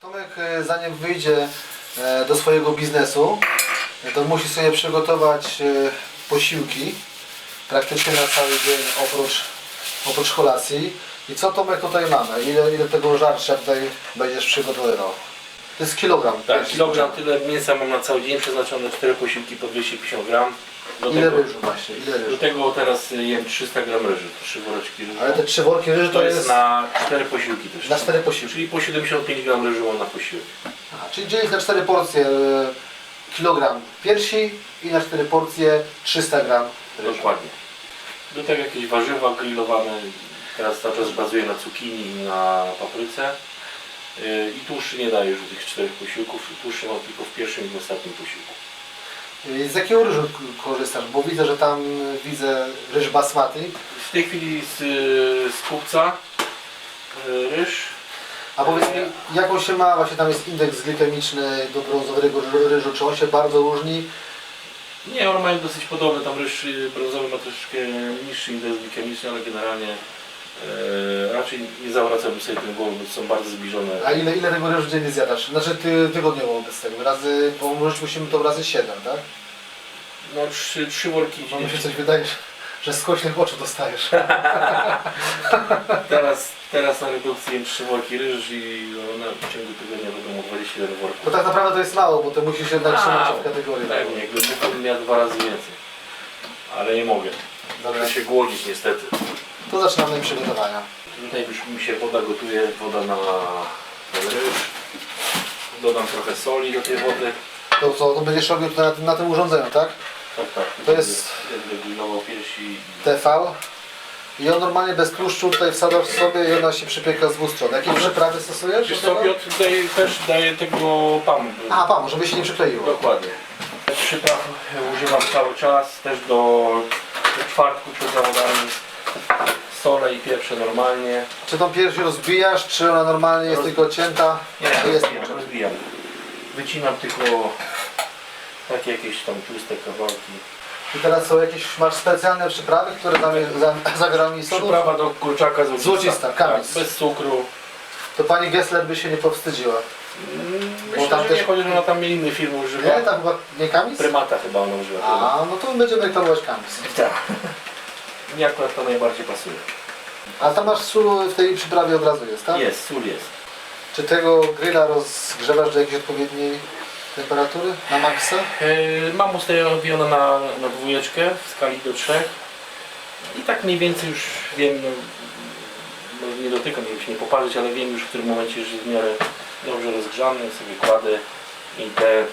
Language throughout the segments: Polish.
Tomek e, zanim wyjdzie e, do swojego biznesu, e, to musi sobie przygotować posiłki praktycznie na cały dzień oprócz, oprócz kolacji. I co Tomek tutaj mamy? Ile, ile tego żarcia tutaj będziesz przygotowywał? To jest kilogram. Tak, kilogram tyle mięsa mam na cały dzień przeznaczone, 4 posiłki po 250 gram. Do Ile tego, ryżu właśnie? Ile do ryżu? tego teraz jem 300 gram ryżu, 3 woreczki ryżu. Ale te trzy worki ryżu to jest na 4 posiłki też. na cztery posiłki. Czyli po 75 gram ryżu mam na posiłek. Aha, czyli dzielić na cztery porcje e, kilogram piersi i na cztery porcje 300 gram ryżu. Dokładnie. Do tego jakieś warzywa grillowane. Teraz cały czas bazuję na cukinii i na papryce. I tłuszczy nie już do tych czterech posiłków. Tłuszczy mam tylko w pierwszym i w ostatnim posiłku. E, Z jakiego ryżu korzystasz? Bo widzę, że tam e, widzę ryż basmati. W tej chwili z, z kupca yy, ryż. A powiedz mi, jaką się ma, właśnie tam jest indeks glikemiczny do brązowego ry- ryżu, czy on się bardzo różni? Nie, one mają dosyć podobne. Tam ryż yy, brązowy ma troszeczkę niższy indeks glikemiczny, ale generalnie yy, raczej nie zawracałbym sobie tym głowy, bo są bardzo zbliżone. A ile, ile tego ryżu dziennie zjadasz? Znaczy ty tygodniowo wobec tego, razy, bo może musimy to razy 7, tak? No trzy, trzy worki Bo mi się coś wydaje, że- że z kośnych oczu dostajesz. Teraz, teraz na redukcji jem trzy worki ryż i one w ciągu tygodnia będą 21 worków. Bo tak naprawdę to jest mało, bo ty musisz jednak trzymać w kategorii. Pewnie, jakby mógłbym miał dwa razy więcej. Ale nie mogę. Dobra, Muszę się głodzić niestety. To zaczynamy przygotowania. Tutaj już mi się woda gotuje, woda na ryż. Dodam trochę soli do tej wody. To co, to będziesz robił na, tym- na tym urządzeniu, tak? Tak, tak. To jest- Będę grillował piersi. TV. I on normalnie bez tłuszczu tutaj wsadzasz sobie i ona się przypieka z dwóch stron. Jakie przyprawy stosujesz? Wiesz do co, tego? Piotr tutaj też daje tego pamu. A, pan, żeby się nie przykleiło. Dokładnie. Przypraw używam cały czas, też do czwartku przed zawodami. Sole i pieprze normalnie. Czy tą pierś rozbijasz, czy ona normalnie jest Roz- tylko cięta? Nie, jest rozbijam, rozbijam. Wycinam tylko takie jakieś tam tłuste kawałki. I teraz są jakieś, masz specjalne przyprawy, które tam jest- za, zawierają sodu? Przyprawa do kurczaka złocista. Złocista, kamis. Tak, bez cukru. To pani Gessler by się nie powstydziła. Mm, Bo Myślę, tam że też- nie chodzi, że ona tam inny firmy używa. Nie, tam chyba nie kamis? Prymata chyba ona używa. A, no to będziemy reklamować kamis. Tak. Mnie akurat to najbardziej pasuje. A tam masz sól w tej przyprawie od razu jest, tak? Jest, sól jest. Czy tego grilla rozgrzewasz do jakiejś odpowiedniej temperatury? Na maksa? Yy, Mam ustawione na, na dwójeczkę w skali do trzech. I tak mniej więcej już wiem, no, może nie dotykam, żeby się nie poparzyć, ale wiem już w którym momencie, że jest w miarę dobrze rozgrzany, sobie kładę i te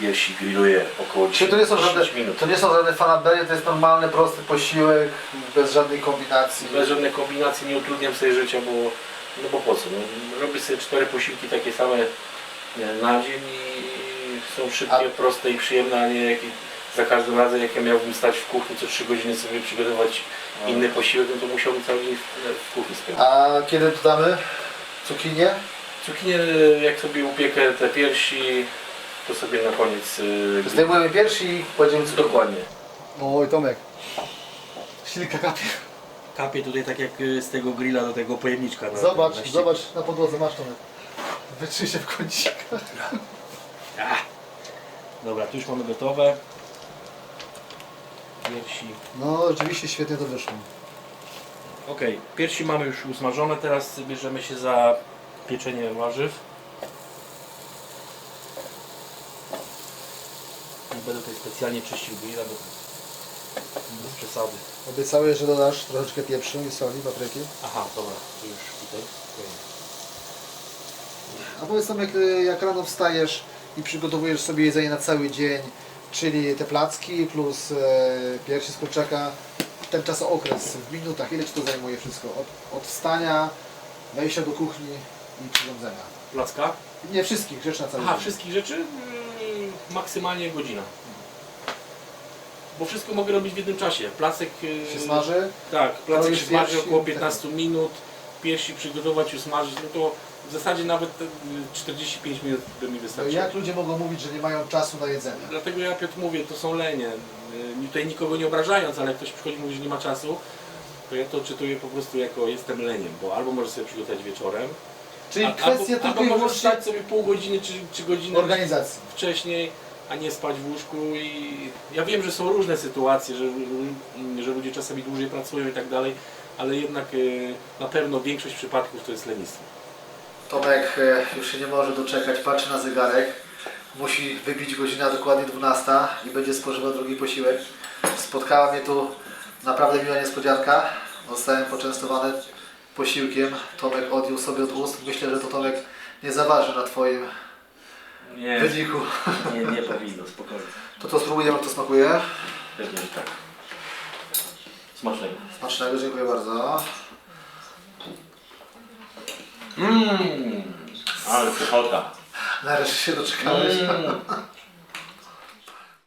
piersi grilluję około Czyli to nie są 10 żadne, minut. to nie są żadne fanaberie, to jest normalny, prosty posiłek, bez żadnej kombinacji. Bez żadnej kombinacji nie utrudniam sobie życia, bo, no bo po co? No, robię sobie cztery posiłki takie same na dzień i są szybkie, A- proste i przyjemne, a nie jak, za każdym razem jak ja miałbym stać w kuchni co trzy godziny sobie przygotować inny posiłek, no to musiałbym cały dzień w, w kuchni spędzić. A kiedy dodamy cukinię? Cukinię jak sobie upiekę te piersi, to sobie na koniec... Yy, Zdejmujemy piersi i kładziemy cukinię. dokładnie. Oj Tomek, silka kapie. Kapie tutaj tak jak z tego grilla do tego pojemniczka. Na, Zobacz, na zobacz na podłodze, masz Tomek. Wytrzyj się w kącikach. Ah. Dobra, tu już mamy gotowe. Piersi. No rzeczywiście świetnie to wyszło. Ok, piersi mamy już usmażone, teraz bierzemy się za pieczenie warzyw. Nie będę tutaj specjalnie czyścił grilla, bo bez przesady. Obiecałeś, że dodasz troszeczkę pieprzu i soli, papryki. Aha, dobra, to już tutaj. A powiedz Tomek, y, jak rano wstajesz i przygotowujesz sobie jedzenie na cały dzień, czyli te placki plus e, piersi z kurczaka, ten czas okres w minutach, ile Ci to zajmuje wszystko? Od, od wstania, wejścia do kuchni i przyrządzenia. Placka? Nie wszystkich rzeczy na cały Aha, dzień. wszystkich rzeczy? Maksymalnie godzina. Bo wszystko mogę robić w jednym czasie. Placek yy, Się smaży, Tak, placek się smaży piersi, około tak. 15 minut, piersi przygotować, usmażyć, no to w zasadzie nawet te, y, 45 minut by mi to wystarczyło. jak ludzie mogą mówić, że nie mają czasu na jedzenie? Dlatego ja Piotr mówię, to są lenie. Y, Tutaj nikogo nie obrażając, ale jak ktoś przychodzi i mówi, że nie ma czasu, to ja to czytuję po prostu jako jestem leniem, bo albo możesz sobie przygotować wieczorem, Czyli A- kwestia albo, tylko albo i możesz wyłącznie wstać sobie pół godziny czy, czy godzinę organizacji. wcześniej, a nie spać w łóżku i ja wiem, że są różne sytuacje, że, że ludzie czasami dłużej pracują i tak dalej, ale jednak y, na pewno większość przypadków to jest lenistwo. Tomek e, już się nie może doczekać, patrzy na zegarek. Musi wybić godzina dokładnie 12 i będzie spożywał drugi posiłek. Spotkała mnie tu naprawdę miła niespodzianka. Zostałem poczęstowany posiłkiem. Tomek odjął sobie od ust. Myślę, że to Tomek nie zaważy na Twoim Nie, wyniku. nie, nie powinno, spokojnie. To to spróbujemy, jak to smakuje. Pewnie, że tak. Smacznego. Smacznego, dziękuję bardzo. Mmm, ale pychota. Nareszcie się doczekałeś. Mm.